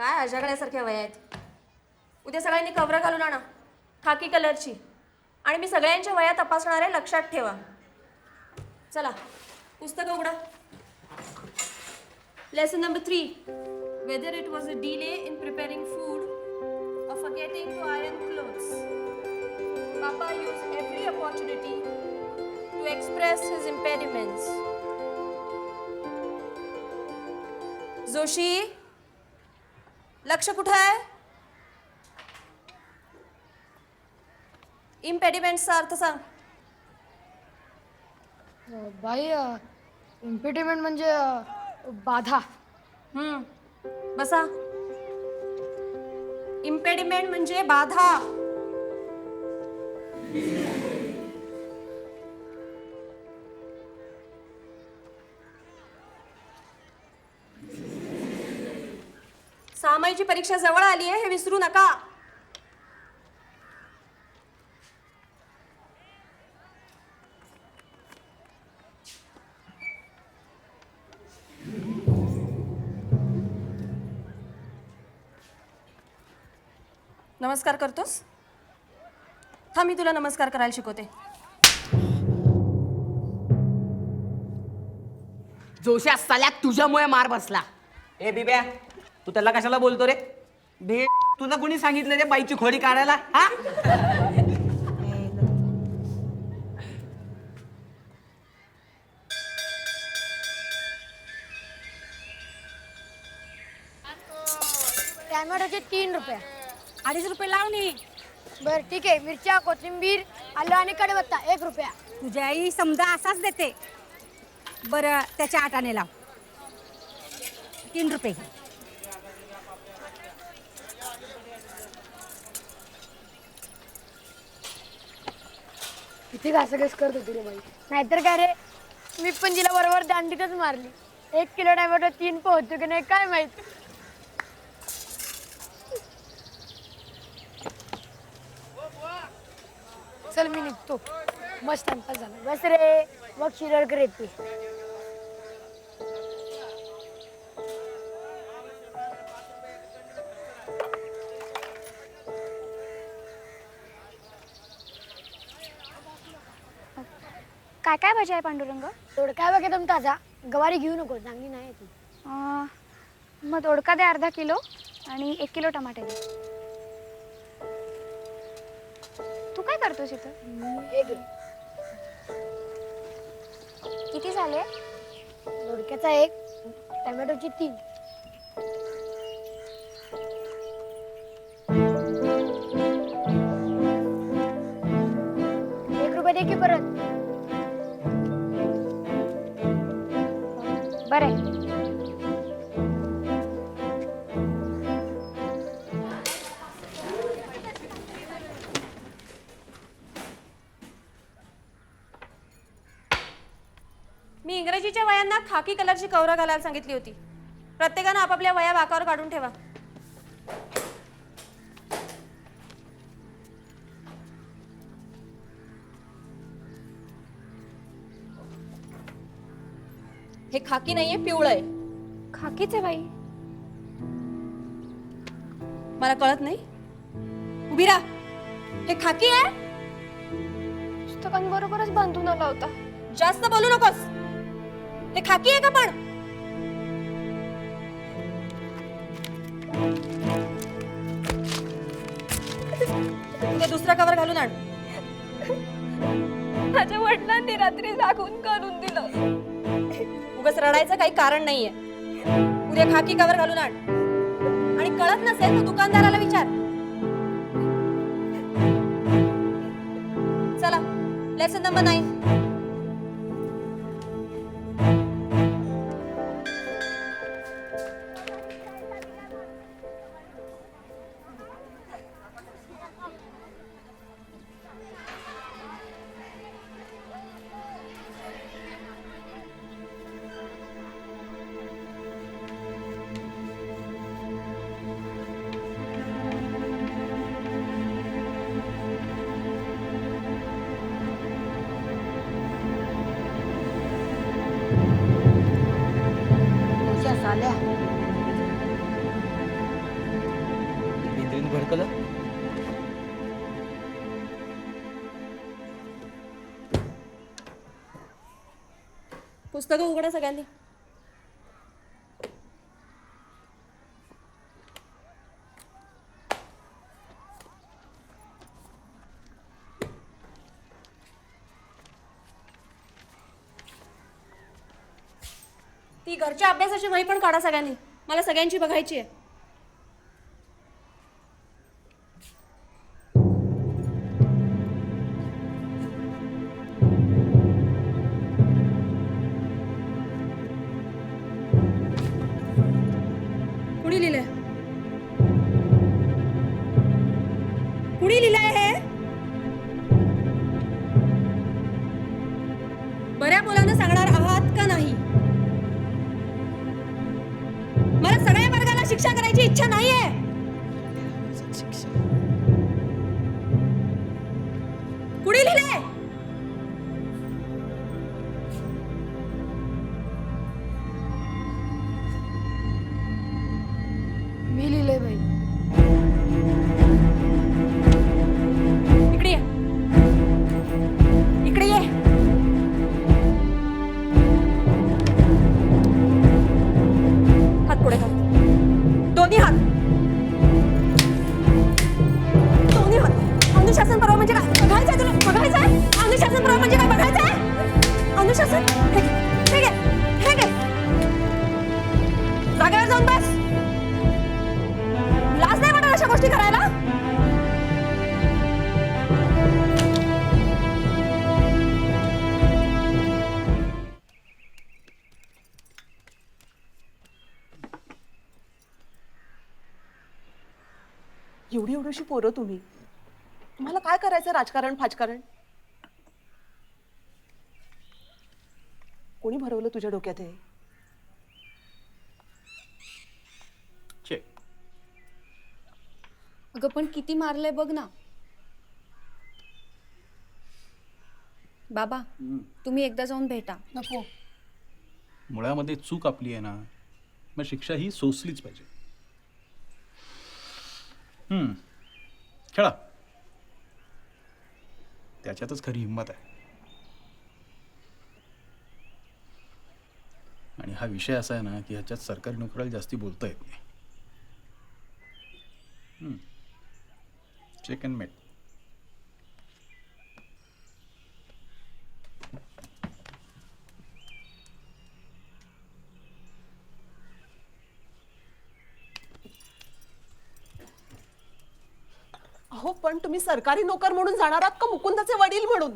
काय अजागण्यासारख्या वया आहेत? उद्या सगळ्यांनी कवरं घालून आणा खाकी कलरची. आणि मी सगळ्यांच्या वया तपासणार आहे लक्षात ठेवा. चला पुस्तकं उघडा. Lesson number three whether it was a delay in preparing food or forgetting to iron clothes. Papa used every opportunity to express his impediments. Joshi? लक्ष कुठं आहे? इम्पेडिमेंटचा अर्थ सांग. बाई इम्पिटिमेंट म्हणजे अ, बाधा. हम्म, बसा. इम्पेडिमेंट म्हणजे बाधा. सामाईची परीक्षा जवळ आली आहे हे विसरू नका. नमस्कार करतोस? थांब मी तुला नमस्कार करायला शिकवते. जोशा साल्यात तुझ्यामुळे मार बसला. ए बिब्या तू त्याला कशाला बोलतो रे? भे तुला कोणी सांगितलं रे बाईची खोडी काढायला? हा? टॅमॅटोचे तीन रुपये. अडीच रुपये लावणी बरं ठीक आहे. मिरच्या कोथिंबीर आलं आणि कढीपत्ता एक रुपया. तुझ्या आई समजा असाच देते. बरं त्याच्या आटाने लाव. तीन रुपये घे. किती घासाघास करत होती रे बाई. नाहीतर काय रे? मी पण तिला बरोबर दांडीतच मारली. एक किलो टॅमॅटो तीन पोहतो की नाही काय माहीत? चल मी निघतो. मस्त टाइमपास झाला. बस रे. मग शिरडकर येते काय काय भाजी आहे पांडुरंग? काय बघ एकदम ताजा. गवारी घेऊ नको चांगली नाही आहे ती. अं, मग दोडका दे अर्धा किलो आणि एक किलो टमाटे दे. तू काय करतोस इथं? एक किती झाले? दोडक्याचा एक टॅमॅटोची तीन. एक रुपये दे की परत. इंग्रजीच्या वयांना खाकी कलरची कवरं घालायला सांगितली होती. प्रत्येकानं आपापल्या वया वाकावर काढून ठेवा. हे खाकी नाहीये पिवळं आहे. खाकीच आहे बाई. मला कळत नाही. उभी राहा. हे खाकी आहे? पुस्तकांबरोबरच बांधून आला होता. जास्त बोलू नकोस. ते खाकी आहे का पण? ते दुसरा कवर घालून आण. माझ्या वडिलांनी रात्री जागून करून दिलं. उगाच रडायचं काही कारण नाहीये. उद्या खाकी कवर घालून आण. आणि कळत नसेल तर दुकानदाराला विचार. चला लेसन नंबर नाईन आल्या. इंद्रीन भडकलं? पुस्तकं उघडा सगळ्यांनी. ती घरच्या अभ्यासाची वही पण काढा सगळ्यांनी. मला सगळ्यांची बघायची आहे. कुणी लिहिलंय? कुणी लिहिलंय हे? बऱ्या मुलांना सांगणार शिक्षा करायची इच्छा नाहीये एवढी एवढीशी पोरं तुम्ही. तुम्हाला काय करायचं राजकारण फाजकारण? कोणी भरवलं तुझ्या डोक्यात हे? चेक. अगं पण किती मारलंय बघ ना. बाबा तुम्ही एकदा जाऊन भेटा. नको. मुळामध्ये चूक आपली आहे ना मग शिक्षा ही सोसलीच पाहिजे. हम्म. खेळा. त्याच्यातच खरी हिंमत आहे. आणि हा विषय असा आहे ना की ह्याच्यात सरकारी नोकऱ्याला जास्ती बोलता येत नाही. चेक अँड मेट अहो पण तुम्ही सरकारी नोकर म्हणून जाणार आहात का मुकुंदाचे वडील म्हणून?